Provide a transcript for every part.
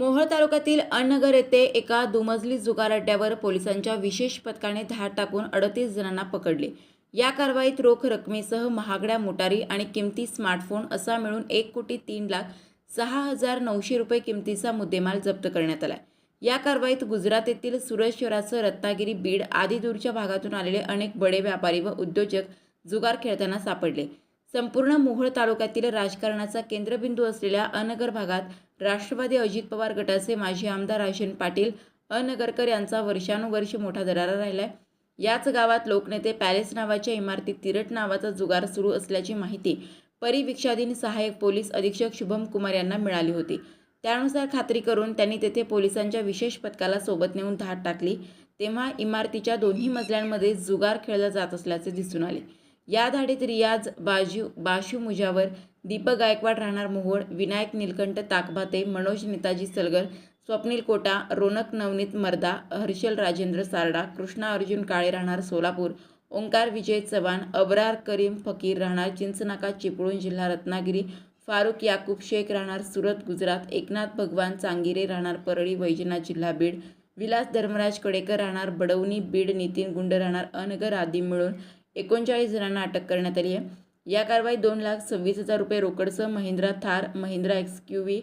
मोहोळ तालुक्यातील अण्णगर येथे एका दुमजली जुगार अड्ड्यावर पोलिसांच्या विशेष पथकाने धाड टाकून अडतीस जणांना पकडले. या कारवाईत रोख रकमेसह महागड्या मोटारी आणि किमती स्मार्टफोन असा मिळून एक कोटी तीन लाख सहा हजार नऊशे रुपये किमतीचा मुद्देमाल जप्त करण्यात आला या कारवाईत गुजरात येथील सुरत शहरासह रत्नागिरी बीड आदी दूरच्या भागातून आलेले अनेक बडे व्यापारी व उद्योजक जुगार खेळताना सापडले. संपूर्ण मोहोळ तालुक्यातील राजकारणाचा केंद्रबिंदू असलेल्या अनगर भागात राष्ट्रवादी अजित पवार गटाचे माजी आमदार राशन पाटील अनगरकर यांचा वर्षानुवर्ष मोठा दरारा राहिला आहे याच गावात लोकनेते पॅलेस नावाच्या इमारतीत तिरट नावाचा जुगार सुरू असल्याची माहिती परिवीक्षाधीन सहाय्यक पोलीस अधीक्षक शुभम कुमार यांना मिळाली होती. त्यानुसार खात्री करून त्यांनी तेथे पोलिसांच्या विशेष पथकाला सोबत नेऊन धाड टाकली. तेव्हा इमारतीच्या दोन्ही मजल्यांमध्ये जुगार खेळला जात असल्याचे दिसून आले. या धाडीत रियाज बाजू बाशू मुजावर दीपक गायकवाड राहणार मोहोळ विनायक निलकंठ ताकभाते मनोज नेताजी सलगर स्वप्नील कोटा रोनक नवनीत मर्दा हर्षल राजेंद्र सारडा कृष्णा अर्जुन काळे राहणार सोलापूर ओंकार विजय चव्हाण अबरार करीम फकीर राहणार चिंचनाका चिपळूण जिल्हा रत्नागिरी फारुख याकूब शेख राहणार सुरत गुजरात एकनाथ भगवान चांगिरे राहणार परळी वैजनाथ जिल्हा बीड विलास धर्मराज कडेकर राहणार बडवणी बीड नितीन गुंड राहणार अनगर आदी मिळून एकोणचाळीस जणांना अटक करण्यात आली आहे. या कारवाईत दोन लाख सव्वीस हजार रुपये रोकडसह Mahindra Thar Mahindra XUV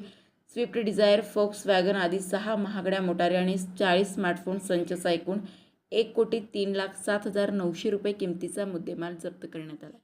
Swift Dzire Volkswagen आदी सहा महागड्या मोटारी आणि चाळीस स्मार्टफोन संचचा एकूण एक कोटी तीन लाख सात हजार नऊशे रुपये किमतीचा मुद्देमाल जप्त करण्यात आला